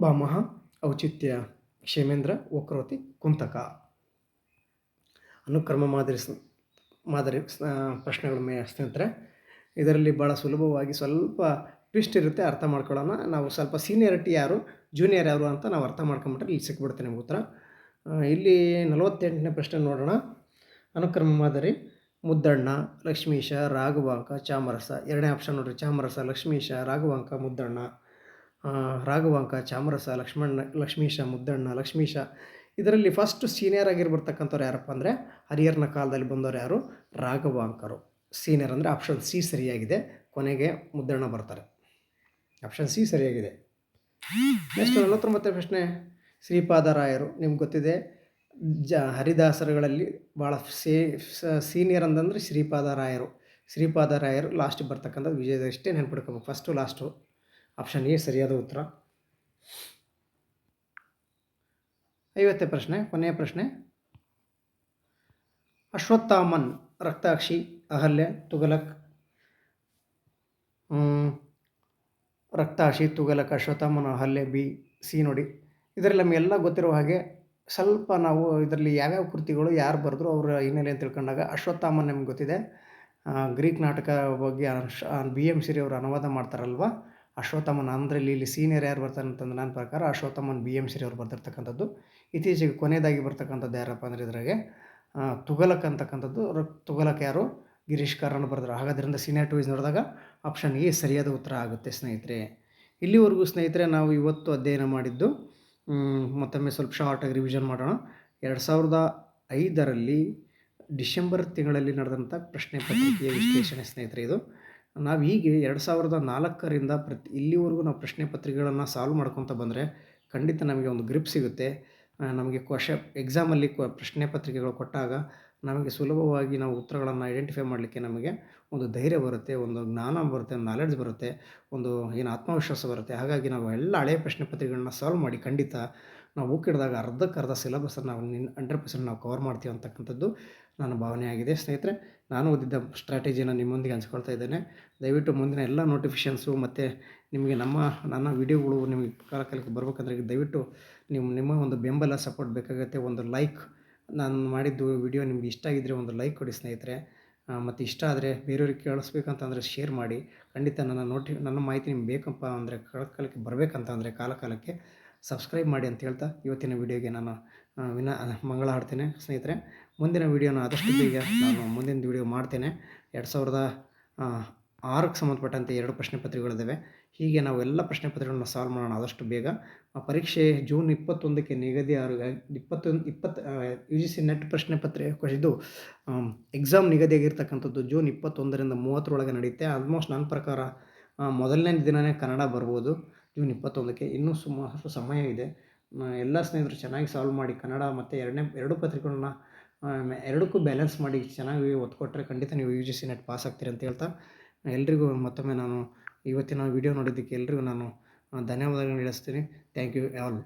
ಭಾಮಹ ಔಚಿತ್ಯ, ಕ್ಷೇಮೇಂದ್ರ, ವಕ್ರೋತಿ, ಕುಂತಕ. ಅನುಕ್ರಮ ಮಾದರಿ ಮಾದರಿ ಪ್ರಶ್ನೆಗಳ ಮೇ ಸ್ನೇಹಿತರೆ, ಇದರಲ್ಲಿ ಭಾಳ ಸುಲಭವಾಗಿ ಸ್ವಲ್ಪ ಟ್ವಿಸ್ಟ್ ಇರುತ್ತೆ, ಅರ್ಥ ಮಾಡ್ಕೊಳ್ಳೋಣ. ನಾವು ಸ್ವಲ್ಪ ಸೀನಿಯರಿಟಿ ಯಾರು, ಜೂನಿಯರ್ ಯಾರು ಅಂತ ನಾವು ಅರ್ಥ ಮಾಡ್ಕೊಂಬಿಟ್ರೆ ಇಲ್ಲಿ ಸಿಕ್ಬಿಡುತ್ತೆ ನಿಮ್ಗೆ ಉತ್ತರ. ಇಲ್ಲಿ ನಲವತ್ತೆಂಟನೇ ಪ್ರಶ್ನೆ ನೋಡೋಣ. ಅನುಕ್ರಮ ಮಾದರಿ, ಮುದ್ದಣ್ಣ, ಲಕ್ಷ್ಮೀಶ, ರಾಘವಾಂಕ, ಚಾಮರಸ. ಎರಡನೇ ಆಪ್ಷನ್ ನೋಡಿರಿ, ಚಾಮರಸ, ಲಕ್ಷ್ಮೀಶ, ರಾಘವಾಂಕ, ಮುದ್ದಣ್ಣ. ರಾಘವಾಂಕ, ಚಾಮರಸ, ಲಕ್ಷ್ಮಣ್ಣ, ಲಕ್ಷ್ಮೀಶ, ಮುದ್ದಣ್ಣ, ಲಕ್ಷ್ಮೀಶ. ಇದರಲ್ಲಿ ಫಸ್ಟ್ ಸೀನಿಯರ್ ಆಗಿ ಬರ್ತಕ್ಕಂಥವ್ರು ಯಾರಪ್ಪ ಅಂದರೆ ಹರಿಹರನ ಕಾಲದಲ್ಲಿ ಬಂದವರು ಯಾರು? ರಾಘವಾಂಕರು ಸೀನಿಯರ್ ಅಂದರೆ ಆಪ್ಷನ್ ಸಿ ಸರಿಯಾಗಿದೆ. ಕೊನೆಗೆ ಮುದ್ರಣ ಬರ್ತಾರೆ. ಆಪ್ಷನ್ ಸಿ ಸರಿಯಾಗಿದೆ. ನೆಕ್ಸ್ಟ್ ನಲವತ್ತೊಂಬತ್ತನೇ ಪ್ರಶ್ನೆ. ಶ್ರೀಪಾದರಾಯರು, ನಿಮ್ಗೆ ಗೊತ್ತಿದೆ, ಜ ಹರಿದಾಸರುಗಳಲ್ಲಿ ಭಾಳ ಸೇ ಸೀನಿಯರ್ ಅಂತಂದರೆ ಶ್ರೀಪಾದರಾಯರು. ಶ್ರೀಪಾದರಾಯರು ಲಾಸ್ಟ್ ಬರ್ತಕ್ಕಂಥದ್ದು ವಿಜಯದಷ್ಟೇ ನೆನ್ಪಿಡ್ಕೋಬೇಕು. ಫಸ್ಟು ಲಾಸ್ಟು ಆಪ್ಷನ್ ಎ ಸರಿಯಾದ ಉತ್ತರ. ಐವತ್ತನೇ ಪ್ರಶ್ನೆ, ಕೊನೆಯ ಪ್ರಶ್ನೆ. ಅಶ್ವತ್ಥಾಮನ್, ರಕ್ತಾಕ್ಷಿ, ಅಹಲ್ಯ, ತುಗಲಕ್. ರಕ್ತಾಕ್ಷಿ, ತುಗಲಕ್, ಅಶ್ವತ್ಥಾಮನ್, ಅಹಲ್ಯ, ಬಿ, ಸಿ ನೋಡಿ. ಇದರಲ್ಲಿ ನಮಗೆಲ್ಲ ಗೊತ್ತಿರುವ ಹಾಗೆ ಸ್ವಲ್ಪ ನಾವು ಇದರಲ್ಲಿ ಯಾವ್ಯಾವ ಕೃತಿಗಳು ಯಾರು ಬರೆದ್ರು ಅವರ ಹಿನ್ನೆಲೆ ಅಂತ ತಿಳ್ಕೊಂಡಾಗ ಅಶ್ವತ್ಥಾಮನ್ ನಿಮ್ಗೆ ಗೊತ್ತಿದೆ. ಗ್ರೀಕ್ ನಾಟಕ ಬಗ್ಗೆ ಬಿ ಎಂ ಸಿರಿ ಅವರು ಅನುವಾದ ಮಾಡ್ತಾರಲ್ವ? ಅಶ್ವತ್ಥಾಮನ್ ಅಂದರೆ ಇಲ್ಲಿ ಸೀನಿಯರ್ ಯಾರು ಬರ್ತಾರೆ ಅಂತಂದ್ರೆ ನನ್ನ ಪ್ರಕಾರ ಅಶ್ವತ್ಥಮನ್ ಬಿ ಎಂ ಸಿರಿ ಅವರು ಬರ್ತಿರ್ತಕ್ಕಂಥದ್ದು. ಇತ್ತೀಚೆಗೆ ಕೊನೆಯದಾಗಿ ಬರ್ತಕ್ಕಂಥದ್ದು ಯಾರಪ್ಪ ಅಂದರೆ ಇದ್ರಾಗೆ ತುಗಲಕ್ ಅಂತಕ್ಕಂಥದ್ದು ತುಗಲಕ್ ಯಾರು? ಗಿರೀಶ್ ಕಾರ್ನಾಡ್ ಬರೆದ್ರು. ಹಾಗಾದ್ರಿಂದ ಸೀನಿಯರ್ ಟೂಸ್ ನೋಡಿದಾಗ ಆಪ್ಷನ್ ಎ ಸರಿಯಾದ ಉತ್ತರ ಆಗುತ್ತೆ ಸ್ನೇಹಿತರೆ. ಇಲ್ಲಿವರೆಗೂ ಸ್ನೇಹಿತರೆ ನಾವು ಇವತ್ತು ಅಧ್ಯಯನ ಮಾಡಿದ್ದು ಮತ್ತೊಮ್ಮೆ ಸ್ವಲ್ಪ ಶಾರ್ಟಾಗಿ ರಿವಿಷನ್ ಮಾಡೋಣ. ಎರಡು ಸಾವಿರದ ಐದರಲ್ಲಿ ಡಿಸೆಂಬರ್ ತಿಂಗಳಲ್ಲಿ ನಡೆದಂಥ ಪ್ರಶ್ನೆ ಪತ್ರಿಕೆಯ ವಿಶ್ಲೇಷಣೆ ಸ್ನೇಹಿತರೆ ಇದು. ನಾವು ಹೀಗೆ ಎರಡು ಸಾವಿರದ ನಾಲ್ಕರಿಂದ ಪ್ರತಿ, ಇಲ್ಲಿವರೆಗೂ ನಾವು ಪ್ರಶ್ನೆ ಪತ್ರಿಕೆಗಳನ್ನು ಸಾಲ್ವ್ ಮಾಡ್ಕೊತ ಬಂದರೆ ಖಂಡಿತ ನಮಗೆ ಒಂದು ಗ್ರಿಪ್ ಸಿಗುತ್ತೆ. ನಮಗೆ ಕ್ವಶ ಎಕ್ಸಾಮಲ್ಲಿ ಕ್ವ, ಪ್ರಶ್ನೆ ಪತ್ರಿಕೆಗಳು ಕೊಟ್ಟಾಗ ನಮಗೆ ಸುಲಭವಾಗಿ ನಾವು ಉತ್ತರಗಳನ್ನು ಐಡೆಂಟಿಫೈ ಮಾಡಲಿಕ್ಕೆ ನಮಗೆ ಒಂದು ಧೈರ್ಯ ಬರುತ್ತೆ, ಒಂದು ಜ್ಞಾನ ಬರುತ್ತೆ, ಒಂದು ನಾಲೆಡ್ಜ್ ಬರುತ್ತೆ, ಒಂದು ಏನು ಆತ್ಮವಿಶ್ವಾಸ ಬರುತ್ತೆ. ಹಾಗಾಗಿ ನಾವು ಎಲ್ಲ ಹಳೆಯ ಪ್ರಶ್ನೆ ಪತ್ರಿಕೆಗಳನ್ನ ಸಾಲ್ವ್ ಮಾಡಿ ಖಂಡಿತ ನಾವು ಬುಕ್ಕಿಡಿದಾಗ ಅರ್ಧಕ್ಕೆ ಅರ್ಧ ಸಿಲೆಬಸ್ಸನ್ನು ನಾವು ನಿನ್ ಹಂಡ್ರೆಡ್ ಪರ್ಸೆಂಟ್ ನಾವು ಕವರ್ ಮಾಡ್ತೀವಿ ಅಂತಕ್ಕಂಥದ್ದು ನನ್ನ ಭಾವನೆ ಆಗಿದೆ. ಸ್ನೇಹಿತರೆ, ನಾನು ಓದಿದ್ದ ಸ್ಟ್ರಾಟಜಿನ ನಿಮ್ಮೊಂದಿಗೆ ಹಂಚ್ಕೊಳ್ತಾ ಇದ್ದೇನೆ. ದಯವಿಟ್ಟು ಮುಂದಿನ ಎಲ್ಲ ನೋಟಿಫಿಕೇಷನ್ಸು ಮತ್ತು ನಿಮಗೆ ನಮ್ಮ, ನನ್ನ ವಿಡಿಯೋಗಳು ನಿಮಗೆ ಕಾಲ ಬರಬೇಕಂದ್ರೆ ಬರ್ಬೇಕಂದ್ರೆ ದಯವಿಟ್ಟು ನೀವು ನಿಮ್ಮ ಒಂದು ಬೆಂಬಲ ಸಪೋರ್ಟ್ ಬೇಕಾಗುತ್ತೆ. ಒಂದು ಲೈಕ್ ನಾನು ಮಾಡಿದ್ದು ವಿಡಿಯೋ ನಿಮ್ಗೆ ಇಷ್ಟ ಆಗಿದ್ದರೆ ಒಂದು ಲೈಕ್ ಕೊಡಿ ಸ್ನೇಹಿತರೆ. ಮತ್ತು ಇಷ್ಟ ಆದರೆ ಬೇರೆಯವ್ರಿಗೆ ಕೇಳಿಸ್ಬೇಕಂತಂದರೆ ಶೇರ್ ಮಾಡಿ. ಖಂಡಿತ ನನ್ನ ನೋಟಿ, ನನ್ನ ಮಾಹಿತಿ ನಿಮ್ಗೆ ಬೇಕಪ್ಪ ಅಂದರೆ ಕಾಲಕಾಲಕ್ಕೆ ಬರಬೇಕಂತ ಅಂದರೆ ಕಾಲ ಕಾಲಕ್ಕೆ ಸಬ್ಸ್ಕ್ರೈಬ್ ಮಾಡಿ ಅಂತ ಹೇಳ್ತಾ ಇವತ್ತಿನ ವಿಡಿಯೋಗೆ ನಾನು ವಿನ, ಮಂಗಳ ಹಾಡ್ತೇನೆ ಸ್ನೇಹಿತರೆ. ಮುಂದಿನ ವಿಡಿಯೋನ ಆದಷ್ಟು ಬೇಗ ನಾನು ಮುಂದಿನ ವಿಡಿಯೋ ಮಾಡ್ತೇನೆ. ಎರಡು ಸಾವಿರದ ಆರಕ್ಕೆ ಸಂಬಂಧಪಟ್ಟಂತೆ ಎರಡು ಪ್ರಶ್ನೆ ಪತ್ರಿಕೆಗಳಿದ್ದಾವೆ ಹೀಗೆ ನಾವು ಎಲ್ಲ ಪ್ರಶ್ನೆ ಪತ್ರಿಕೆಗಳನ್ನು ಸಾಲ್ವ್ ಮಾಡೋಣ ಆದಷ್ಟು ಬೇಗ. ಆ ಪರೀಕ್ಷೆ ಜೂನ್ ಇಪ್ಪತ್ತೊಂದಕ್ಕೆ ನಿಗದಿ ಇಪ್ಪತ್ತೊಂದು, ಇಪ್ಪತ್ತು ಯು ಜಿ ಸಿ ನೆಟ್ ಪ್ರಶ್ನೆ ಪತ್ರಿಕೆ ಇದು ಎಕ್ಸಾಮ್ ನಿಗದಿಯಾಗಿರ್ತಕ್ಕಂಥದ್ದು ಜೂನ್ ಇಪ್ಪತ್ತೊಂದರಿಂದ ಮೂವತ್ತರೊಳಗೆ ನಡೆಯುತ್ತೆ. ಆಲ್ಮೋಸ್ಟ್ ನನ್ನ ಪ್ರಕಾರ ಮೊದಲನೇ ದಿನವೇ ಕನ್ನಡ ಬರ್ಬೋದು. ಜೂನ್ ಇಪ್ಪತ್ತೊಂದಕ್ಕೆ ಇನ್ನೂ ಸುಮಾರು ಸಮಯ ಇದೆ. ಎಲ್ಲ ಸ್ನೇಹಿತರು ಚೆನ್ನಾಗಿ ಸಾಲ್ವ್ ಮಾಡಿ ಕನ್ನಡ ಮತ್ತು ಎರಡನೇ, ಎರಡು ಪತ್ರಿಕೆಗಳನ್ನ ಎರಡಕ್ಕೂ ಬ್ಯಾಲೆನ್ಸ್ ಮಾಡಿ ಚೆನ್ನಾಗಿ ಒತ್ತು ಖಂಡಿತ ನೀವು U G C NET pass ಆಗ್ತೀರಿ ಅಂತ ಹೇಳ್ತಾ, ಎಲ್ರಿಗೂ ಮತ್ತೊಮ್ಮೆ ನಾನು ಇವತ್ತಿನ ವಿಡಿಯೋ ನೋಡಿದ್ದಕ್ಕೆ ಎಲ್ಲರಿಗೂ ನಾನು ಧನ್ಯವಾದಗಳನ್ನು ತಿಳಿಸ್ತೀನಿ ಥ್ಯಾಂಕ್ ಯು ಆಲ್